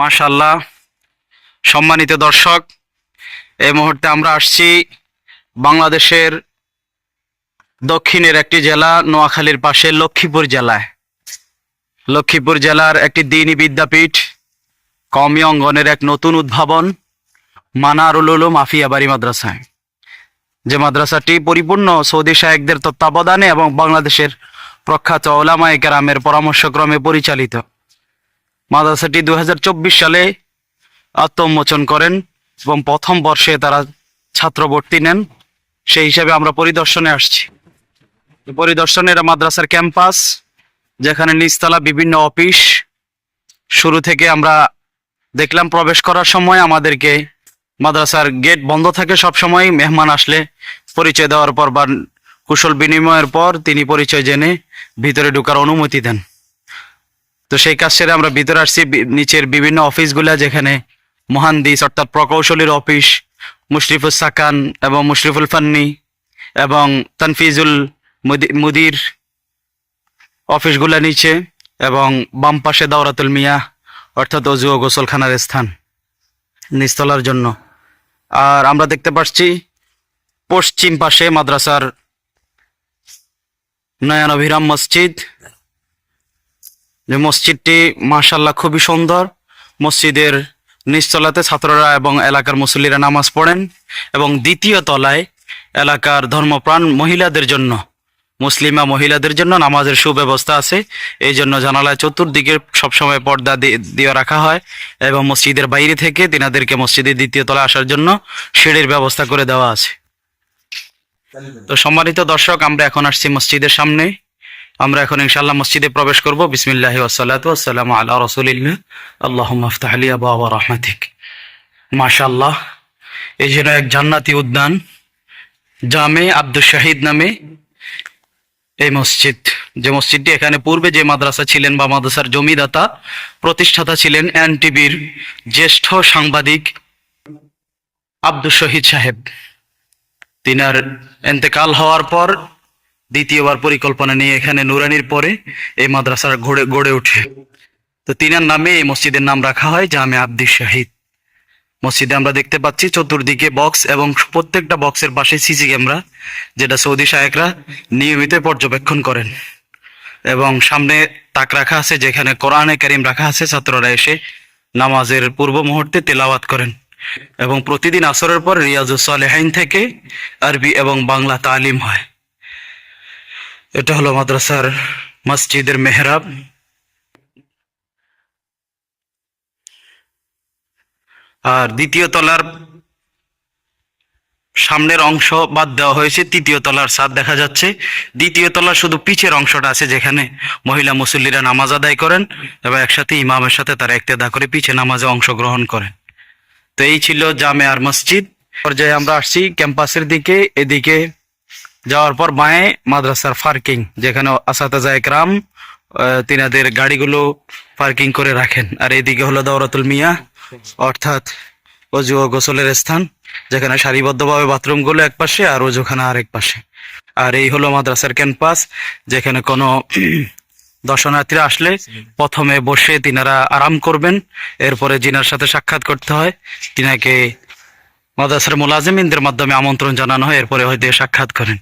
মাশাল্লাহ সম্মানিত দর্শক, এই মুহূর্তে আমরা আসছি বাংলাদেশের দক্ষিণের একটি জেলা, নোয়াখালীর পাশে লক্ষ্মীপুর জেলায়। লক্ষ্মীপুর জেলার একটি দিনী বিদ্যাপীঠ কমি অঙ্গনের এক নতুন উদ্ভাবন। মানারুল উলুম আফিয়াবাড়ি মাদ্রাসায়। যে মাদ্রাসাটি পরিপূর্ণ সৌদি শায়েকদের তত্ত্বাবধানে এবং বাংলাদেশের প্রখ্যাত ওলামায়ে কেরামের পরামর্শক্রমে পরিচালিত। মাদ্রাসাটি দু হাজার চব্বিশ সালে আত্মোন্মোচন করেন এবং প্রথম বর্ষে তারা ছাত্র ভর্তি নেন। সেই হিসাবে আমরা পরিদর্শনে আসছি। পরিদর্শনে এটা মাদ্রাসার ক্যাম্পাস, যেখানে নিচতলা বিভিন্ন অফিস, শুরু থেকে আমরা দেখলাম প্রবেশ করার সময় আমাদেরকে মাদ্রাসার গেট বন্ধ থাকে সব সময় মেহমান আসলে পরিচয় দেওয়ার পর বা কুশল বিনিময়ের পর তিনি পরিচয় জেনে ভিতরে ঢোকার অনুমতি দেন। তো সেই কাজ সেরে আমরা ভিতরে আসছি নিচের বিভিন্ন অফিসগুলা যেখানে মহান্দিস অর্থাৎ প্রকৌশলীর অফিস মুশরিফুল সাকান এবং মুশরিফুল ফান্নি এবং তানফিজুল মুদি- মুদির অফিসগুলা নিচে এবং বাম পাশে দাওরাতুল মিয়া অর্থাৎ অজু ও গোসলখানার স্থান নিচতলার জন্য। আর আমরা দেখতে পাচ্ছি পশ্চিম পাশে মাদ্রাসার নয়ন অভিরাম মসজিদ। যে মসজিদটি মাশাল্লাহ খুবই সুন্দর। মসজিদের নিচতলাতে ছাত্ররা এবং এলাকার মুসল্লিরা নামাজ পড়েন এবং দ্বিতীয় তলায় এলাকার ধর্মপ্রাণ মহিলাদের জন্য মুসলিমা মহিলাদের জন্য নামাজের সুব্যবস্থা আছে। এই জন্য জানালায় চতুর্দিকে সবসময় পর্দা দিয়ে রাখা হয় এবং মসজিদের বাইরে থেকে তিনাদেরকে মসজিদের দ্বিতীয় তলায় আসার জন্য সিঁড়ির ব্যবস্থা করে দেওয়া আছে। তো সম্মানিত দর্শক, আমরা এখন আসছি মসজিদের সামনে। আমরা এখন ইনশাল্লাহ মসজিদে প্রবেশ করব। বিসমিল্লাহি ওয়াসসালাতু ওয়াসসালামু আলা রাসূলিল্লাহ। আল্লাহুম্মা আফতাহ লি আবওয়াব রাহমাতিক। মাশাআল্লাহ, এই যেন এক জান্নাতি উদ্যান। জামে আব্দুল শাহিদ নামে এই মসজিদ। যে মসজিদটি এখানে পূর্বে যে মাদ্রাসা ছিলেন বা মাদ্রাসার জমিদাতা, প্রতিষ্ঠাতা ছিলেন এনটিভির জ্যেষ্ঠ সাংবাদিক আব্দুল শহীদ সাহেব। তিনার এন্তেকাল হওয়ার পর দ্বিতীয়বার পরিকল্পনা নিয়ে এখানে নুরানির পরে এই মাদ্রাসার গড়ে গড়ে ওঠে। তো তিনার নামে এই মসজিদের নাম রাখা হয় জামে আব্দুল শাহিদ। মসজিদে আমরা দেখতে পাচ্ছি চতুর্দিকে বক্স এবং প্রত্যেকটা বক্সের পাশে সিসি ক্যামেরা যেটা সৌদি শায়েকরা নিয়মিত পর্যবেক্ষণ করেন। এবং সামনে তাক রাখা আছে, যেখানে কোরআনে কারিম রাখা আছে, ছাত্ররা এসে নামাজের পূর্ব মুহূর্তে তেলাওয়াত করেন। এবং প্রতিদিন আসরের পর রিয়াজুস সালেহাইন থেকে আরবি এবং বাংলা তালিম হয়। এটা হলো মাদ্রাসার মসজিদের মেহরাব। আর দ্বিতীয় তলার সামনের অংশ বাদ দেওয়া হয়েছে, তৃতীয় তলার ছাদ দেখা যাচ্ছে। দ্বিতীয় তলার শুধু পিছের অংশটা আছে যেখানে মহিলা মুসল্লিরা নামাজ আদায় করেন এবং একসাথে ইমামের সাথে তারা একতেদা করে পিছে নামাজে অংশগ্রহণ করেন। তো এই ছিল জামে আর মসজিদ। পর্যায়ে আমরা আসছি ক্যাম্পাসের দিকে। এদিকে যাওয়ার পর বাঁয়ে মাদ্রাসার পার্কিং, যেখানে আসাতাজা একরাম তিনাদের গাড়িগুলো পার্কিং করে রাখেন। আর এদিকে হলো দৌরাতুল মিয়া। অর্থাৎ অজু ও গোসলের স্থান, যেখানে সারিবদ্ধভাবে বাথরুমগুলো এক পাশে আর অজুখানা আরেক পাশে। আর এই হলো মাদ্রাসার ক্যাম্পাস যেখানে কোনো দর্শনার্থীরা আসলে প্রথমে বসে তিনারা আরাম করবেন, এরপরে জিনার সাথে সাক্ষাৎ করতে হয়। তিনাকে মাদ্রাসার মোলাজিমিনদের মাধ্যমে আমন্ত্রণ জানানো হয়, এরপরে হয়তো সাক্ষাৎ করেন।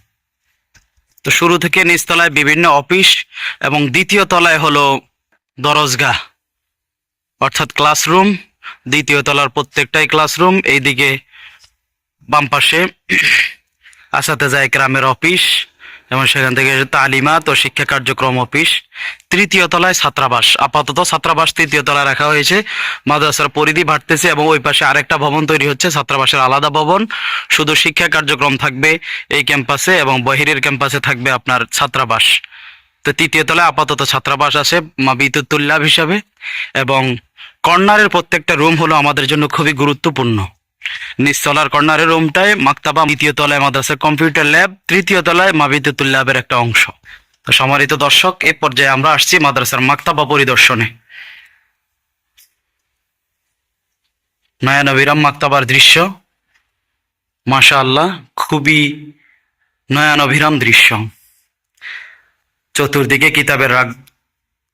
তো শুরু থেকে নিচতলায় বিভিন্ন অফিস এবং দ্বিতীয় তলায় হলো দরজগা অর্থাৎ ক্লাসরুম দ্বিতীয় তলার প্রত্যেকটাই ক্লাসরুম এইদিকে বাম পাশে আসাতে যায় গ্রামের অফিস এবং সেখান থেকে তালিমাত ও শিক্ষা কার্যক্রম অফিস তৃতীয় তলায় ছাত্রাবাস, আপাতত ছাত্রাবাস তৃতীয় তলায় রাখা হয়েছে। মাদ্রাসার পরিধি বাড়তেছে এবং ওই পাশে আরেকটা ভবন তৈরি হচ্ছে, ছাত্রাবাসের আলাদা ভবন। শুধু শিক্ষা কার্যক্রম থাকবে এই ক্যাম্পাসে এবং বহিরের ক্যাম্পাসে থাকবে আপনার ছাত্রাবাস। তো তৃতীয় তলায় আপাতত ছাত্রাবাস আছে মাবিতুল্লাভ হিসাবে, এবং কর্নারের প্রত্যেকটা রুম হলো আমাদের জন্য খুবই গুরুত্বপূর্ণ। নিচতলার কর্নারের রুমটায় মাক্তাবা দ্বিতীয় তলায় মাদ্রাসার কম্পিউটার ল্যাব, তৃতীয় তলায় মাবিতুল ল্যাবের একটা অংশ। তো সম্মানিত দর্শক, এ পর্যায়ে আমরা আসছি মাদ্রাসার মাক্তাবা পরিদর্শনে। নয়ন অবিরাম মাক্তাবার দৃশ্য। মাশা আল্লাহ খুবই নয়ান অভিরাম দৃশ্য। চতুর্দিকে কিতাবের রাগ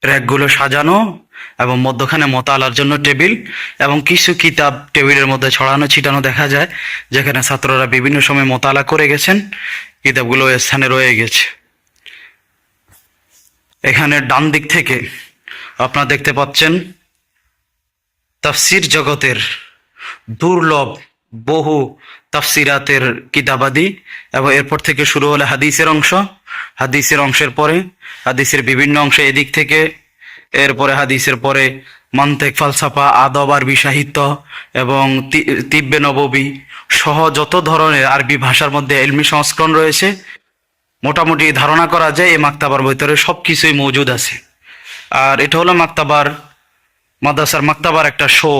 র্যাকগুলো সাজানো। এবং মধ্যখানে মোতালার জন্য টেবিল এবং কিছু কিতাব টেবিলের মধ্যে ছড়ানো ছিটানো দেখা যায়, যেখানে ছাত্ররা বিভিন্ন সময় মোতালা করে গেছেন, কিতাবগুলো স্থানে রয়ে গেছে। এখানে ডান দিক থেকে আপনারা দেখতে পাচ্ছেন, তাফসির জগতের দুর্লভ বহু তাফসিরাতের কিতাবাদি এবং এরপর থেকে শুরু হলে হাদিসের অংশ। হাদিসের অংশের পরে, হাদিসের বিভিন্ন অংশ এদিক থেকে এরপরে হাদিসের পরে মন্তেক ফালসাফা, আদব আরবি সাহিত্য এবং তিব্বে নববী সহ যত ধরনের আরবি ভাষার মধ্যে এলমি সংস্করণ রয়েছে, মোটামুটি ধারণা করা যায় এই মাক্তাবার ভিতরে সব কিছুই মজুদ আছে। আর এটা হলো মাক্তাবার, মাদ্রাসার মাক্তাবার একটা শো,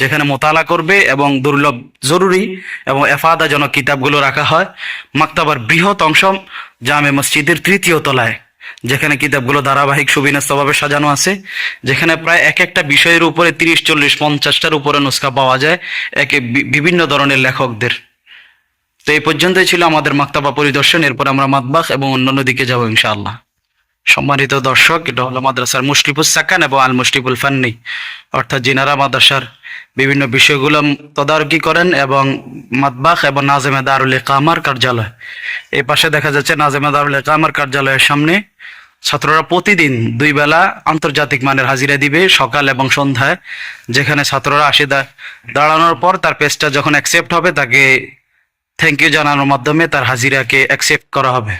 যেখানে মোতালা করবে এবং দুর্লভ, জরুরি এবং এফাদাজনক কিতাবগুলো রাখা হয়। মাক্তাবার বৃহৎ অংশ জামে মসজিদের তৃতীয় তলায়। যেখানে কিতাবগুলো ধারাবাহিক সুবিন্যস্তভাবে সাজানো আছে, যেখানে প্রায় এক একটা বিষয়ের উপরে তিরিশ, চল্লিশ, পঞ্চাশটার উপরে নুস্খা পাওয়া যায় একে বিভিন্ন ধরনের লেখকদের। তো এই পর্যন্তই ছিল আমাদের মাক্তাবা পরিদর্শন, এরপর আমরা মাতবাখ এবং অন্যান্য দিকে যাব ইনশাআল্লাহ। সম্মানিত দর্শক, এটা হলো মাদ্রাসার মুশরিফুল সাকান এবং আল মুশরিফুল ফান্নি। অর্থাৎ জিনারা মাদ্রাসার বিভিন্ন বিষয়গুলো তদারকি করেন এবং মাতবাখ এবং নাজেমে দারুল কামার কার্যালয়। এই পাশে দেখা যাচ্ছে নাজেমে দারুল কামার কার্যালয়ের সামনে ছাত্ররা প্রতিদিন দুই বেলা আন্তর্জাতিক মানের হাজিরা দিবে সকাল এবং সন্ধ্যায়, যেখানে ছাত্ররা আসে দাঁড়ানোর পর তার পেজটা যখন অ্যাকসেপ্ট হবে তাকে থ্যাংক ইউ জানানোর মাধ্যমে তার হাজিরাকে অ্যাকসেপ্ট করা হবে।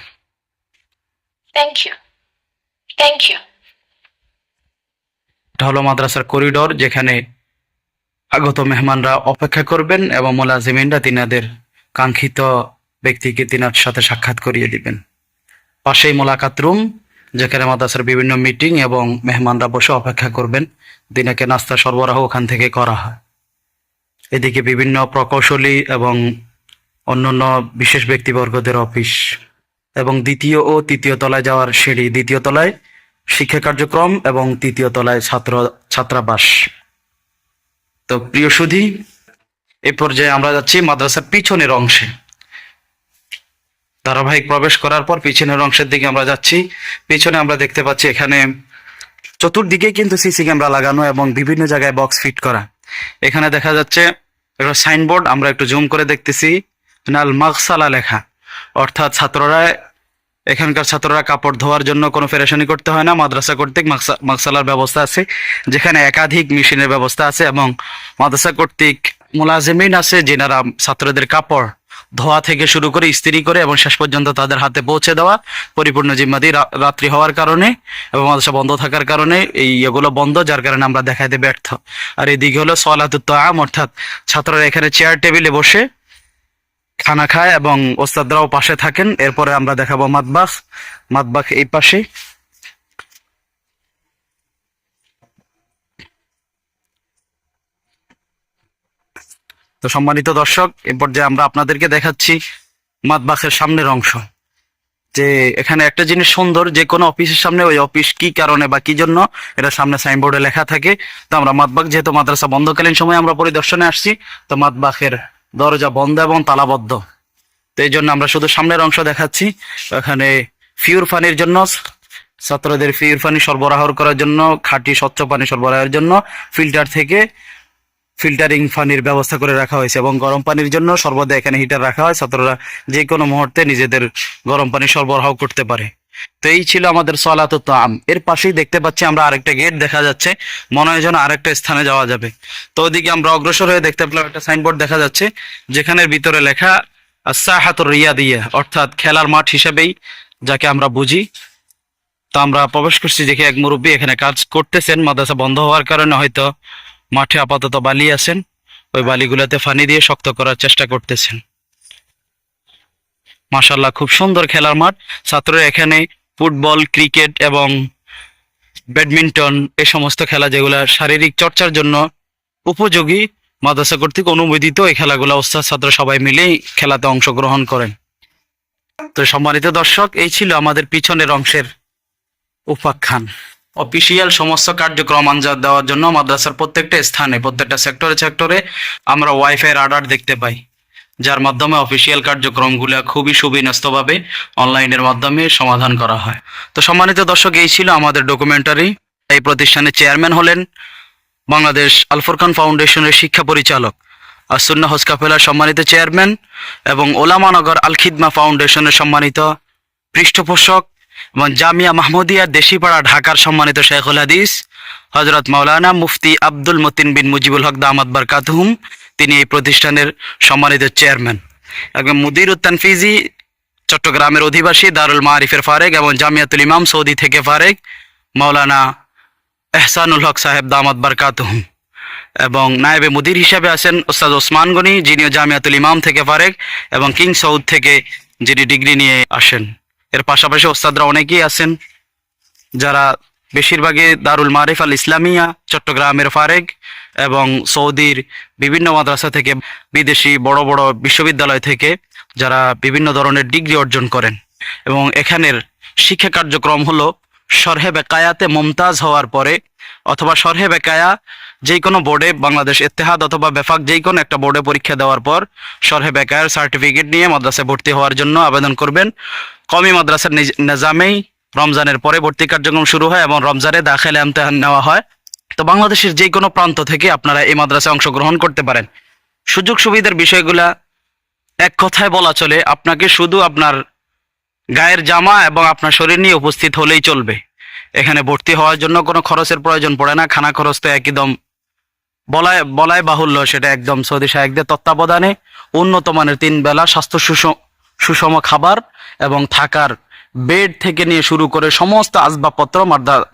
Thank you. Thank you. এটা হলো মাদ্রাসার করিডোর যেখানে আগত মেহমানরা অপেক্ষা করবেন এবং মোলাজিমিনরা তিনাদের কাঙ্ক্ষিত ব্যক্তিকে তিনার সাথে সাক্ষাৎ করিয়ে দিবেন। পাশেই মোলাকাত রুম, যেখানে মাদ্রাসার বিভিন্ন মিটিং এবং মেহমানরা বসে অপেক্ষা করবেন। দিনাকে নাস্তা সরবরাহ ওখান থেকে করা হয়। এদিকে বিভিন্ন প্রকৌশলী এবং অন্যান্য বিশেষ ব্যক্তিবর্গদের অফিস এবং দ্বিতীয় ও তৃতীয় তলায় যাওয়ার সিঁড়ি, দ্বিতীয় তলায় শিক্ষা কার্যক্রম এবং তৃতীয় তলায় ছাত্র, ছাত্রাবাস। তো প্রিয় সুধী এই পর্যায়ে আমরা যাচ্ছি মাদ্রাসার পিছনের অংশে। ধারাবাহিক প্রবেশ করার পর পিছনের অংশের দিকে আমরা যাচ্ছি। পিছনে আমরা দেখতে পাচ্ছি এখানে চতুর্দিকে কিন্তু সিসি ক্যামেরা লাগানো এবং বিভিন্ন জায়গায় বক্স ফিট করা। এখানে দেখা যাচ্ছে একটা সাইনবোর্ড, আমরা একটু জুম করে দেখতেছি। নাল মাকসালা লেখা। অর্থাৎ ছাত্ররা এখানকার ছাত্ররা কাপড় ধোয়ার জন্য কোনো ফেরেশানি করতে হয় না, মাদ্রাসা কর্তৃক মাকসা- মাকসালার ব্যবস্থা আছে, যেখানে একাধিক মেশিনের ব্যবস্থা আছে এবং মাদ্রাসা কর্তৃক মোলাজেমিন আছে যেনারা ছাত্রদের কাপড় ধোয়া থেকে শুরু করে ইস্ত্রি করে এবং শেষ পর্যন্ত তাদের হাতে পৌঁছে দেওয়া, পরিপূর্ণ জিম্মাদি রাত্রি হওয়ার কারণে এবং মাদ্রাসা বন্ধ থাকার কারণে এই ইয়েগুলো বন্ধ, যার কারণে আমরা দেখাইতে ব্যর্থ। আর এদিকে হলো সলাতুত্ত আম অর্থাৎ ছাত্ররা এখানে চেয়ার টেবিলে বসে খানা খায় এবং ওস্তাদরাও পাশে থাকেন। এরপরে আমরা দেখাবো মাতবাখ মাতবাখ এই পাশে তো সম্মানিত দর্শক, এ পর্যায়ে আমরা আপনাদেরকে দেখাচ্ছি মাতবাখের সামনের অংশ। যে এখানে একটা জিনিস সুন্দর, যে কোনো অফিসের সামনে ওই অফিস কি কারণে বা কি জন্য, এটা সামনে সাইনবোর্ডে লেখা থাকে। তো আমরা মাতবাগ যেহেতু মাদ্রাসা বন্ধকালীন সময় আমরা পরিদর্শনে আসছি, তো মাতবাখের দরজা বন্ধ এবং তালাবদ্ধ। তো এই জন্য আমরা শুধু সামনের অংশ দেখাচ্ছি। এখানে ফিউর পানির জন্য, ছাত্রদের ফিউর পানি সরবরাহ করার জন্য, খাঁটি স্বচ্ছ পানি সরবরাহের জন্য, ফিল্টার থেকে ফিল্টারিং পানির ব্যবস্থা করে রাখা হয়েছে এবং গরম পানির জন্য সর্বদা এখানে হিটার রাখা হয়। ছাত্ররা যে কোনো মুহূর্তে নিজেদের গরম পানি সরবরাহ করতে পারে। তো এই ছিল আমাদের সলাত আম এর পাশেই দেখতে পাচ্ছি আমরা আরেকটা গেট দেখা যাচ্ছে। মনে হয় যেন আরেকটা স্থানে যাওয়া যাবে। তো ওদিকে আমরা অগ্রসর হয়ে দেখতে পেলাম একটা সাইনবোর্ড দেখা যাচ্ছে যেখানের ভিতরে লেখা সাহাতুর রিয়াদিয়া, অর্থাৎ খেলার মাঠ হিসেবেই যাকে আমরা বুঝি। তো আমরা প্রবেশ করছি দেখি এক মুরব্বী এখানে কাজ করতেছেন। মাদ্রাসা বন্ধ হওয়ার কারণে হয়তো মাঠে আপাতত বালি আছেন। ওই বালিগুলোতে ফানি দিয়ে শক্ত করার চেষ্টা করতেছেন। মাশাল্লাহ খুব সুন্দর খেলার মাঠ। ছাত্ররা এখানে ফুটবল, ক্রিকেট এবং ব্যাডমিন্টন এ সমস্ত খেলা যেগুলা শারীরিক চর্চার জন্য উপযোগী, মাদ্রাসা কর্তৃক অনুমোদিত এই খেলাগুলো ওস্তাদ ছাত্র সবাই মিলেই খেলাতে অংশগ্রহণ করেন। তো সম্মানিত দর্শক, এই ছিল আমাদের পিছনের অংশের উপাখ্যান। অফিসিয়াল সমস্ত কার্যক্রম আঞ্জাদ দেওয়ার জন্য মাদ্রাসার প্রত্যেকটা স্থানে, প্রত্যেকটা সেক্টরে সেক্টরে আমরা ওয়াইফাই, রাডার দেখতে পাই। যার মাধ্যমে অফিসিয়াল কার্যক্রমগুলো খুবই সুবিন্যস্তভাবে অনলাইনের মাধ্যমে সমাধান করা হয়। তো সম্মানিত দর্শক, এই ছিল আমাদের ডকুমেন্টারি এই প্রতিষ্ঠানের চেয়ারম্যান হলেন বাংলাদেশ আলফুরখান ফাউন্ডেশনের শিক্ষা পরিচালক আসুন্না হসকাফেলার সম্মানিত চেয়ারম্যান এবং ওলামানগর আল খিদমা ফাউন্ডেশনের সম্মানিত পৃষ্ঠপোষক এবং জামিয়া মাহমুদিয়া দেশিপাড়া ঢাকার সম্মানিত শেখুল হাদিস হজরত মাওলানা মুফতি আব্দুল মতিন বিন মুজিবুল হক দামাদ বারকাতহুম তিনি এই প্রতিষ্ঠানের সম্মানিত চেয়ারম্যান। এবং মুদির উত্তানফিজি চট্টগ্রামের অধিবাসী দারুল মারিফের ফারেক এবং জামিয়াতুল ইমাম সৌদি থেকে ফারেক, মাওলানা এহসানুল হক সাহেব দামাদ বারকাতহুম এবং নায়েবে মুদির হিসাবে আছেন ওস্তাদ ওসমান গনি, যিনিও জামিয়াতুল ইমাম থেকে ফারেক এবং কিং সৌদ থেকে যিনি ডিগ্রি নিয়ে আসেন। এর পাশাপাশি ওস্তাদরা অনেকেই আছেন, যারা বেশিরভাগই দারুল মারিফ আল ইসলামিয়া চট্টগ্রামের ফারেক এবং সৌদির বিভিন্ন মাদ্রাসা থেকে বিদেশি বড় বড় বিশ্ববিদ্যালয় থেকে যারা বিভিন্ন ধরনের ডিগ্রি অর্জন করেন। এবং এখানের শিক্ষা কার্যক্রম হলো সরহে বেকায়াতে মমতাজ হওয়ার পরে অথবা সরহে বেকায়া যে কোনো বোর্ডে বাংলাদেশ ইত্তেহাদ অথবা বেফাক যেই কোনো একটা বোর্ডে পরীক্ষা দেওয়ার পর সরহে বেকায়ার সার্টিফিকেট নিয়ে মাদ্রাসায় ভর্তি হওয়ার জন্য আবেদন করবেন। কমি মাদ্রাসার নিজ- নিজামেই রমজানের পরে ভর্তি কার্যক্রম শুরু হয় এবং রমজানে দাখিলে ইমতেহান নেওয়া হয়। তো বাংলাদেশের যে কোনো প্রান্ত থেকে আপনারা এই মাদ্রাসায় অংশগ্রহণ করতে পারেন। সুযোগ সুবিধার বিষয়গুলা এক কথায় বলা চলে, আপনাকে শুধু আপনার গায়ের জামা এবং আপনার শরীর নিয়ে উপস্থিত হলেই চলবে। এখানে ভর্তি হওয়ার জন্য কোনো খরচের প্রয়োজন পড়ে না, খানা খরচ তো একদম বলায় বলায় বাহুল্য, সেটা একদম সৌদি শাহেকদের তত্ত্বাবধানে। উন্নত মানের তিন বেলা স্বাস্থ্য সুষম সুষম খাবার এবং থাকার বেড থেকে নিয়ে শুরু করে সমস্ত আসবাবপত্র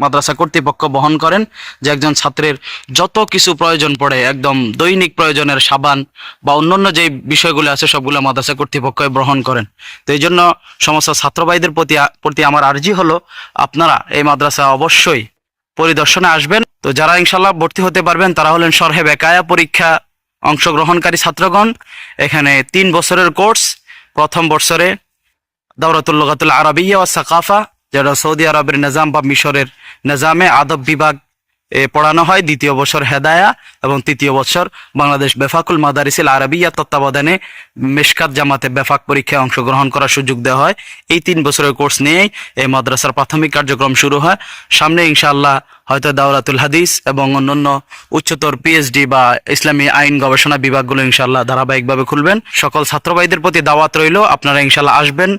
মাদ্রাসা কর্তৃপক্ষ বহন করেন, যে একজন ছাত্রের যত কিছু প্রয়োজন পড়ে, একদম দৈনিক প্রয়োজনের সাবান বা অন্যান্য যে বিষয়গুলো আছে সবগুলো মাদ্রাসা কর্তৃপক্ষ গ্রহণ করেন। তো এই জন্য সমস্ত ছাত্রভাইদের প্রতি প্রতি আমার আর্জি হলো, আপনারা এই মাদ্রাসা অবশ্যই পরিদর্শনে আসবেন। তো যারা ইনশাল্লাহ ভর্তি হতে পারবেন, তারা হলেন সরহে বেকায়া পরীক্ষা অংশগ্রহণকারী ছাত্রগণ। এখানে তিন বছরের কোর্স, প্রথম বছরে দাওরাতুল লগাতুল আরবিয়া ও সাকাফা, যেটা সৌদি আরবের নিজাম বা মিশরের নিজামে আদব বিভাগ পড়ানো হয়। দ্বিতীয় বছর হেদায়া এবং তৃতীয় বছর বাংলাদেশ বেফাকুল মাদারিসিল আরবিয়া তত্ত্বাবধানে মেশকাত জামাতে বেফাক পরীক্ষায় অংশগ্রহণ করার সুযোগ দেওয়া হয়। এই তিন বছরের কোর্স নিয়েই এই মাদ্রাসার প্রাথমিক কার্যক্রম শুরু হয়। সামনে ইনশাআল্লাহ হয়তো দাওরাতুল হাদিস এবং অন্যান্য উচ্চতর পিএইচডি বা ইসলামী আইন গবেষণা বিভাগগুলো ইনশাআল্লাহ ধারাবাহিকভাবে খুলবেন। সকল ছাত্রভাইদের প্রতি দাওয়াত রইল। আপনারা ইনশাআল্লাহ আসবেন।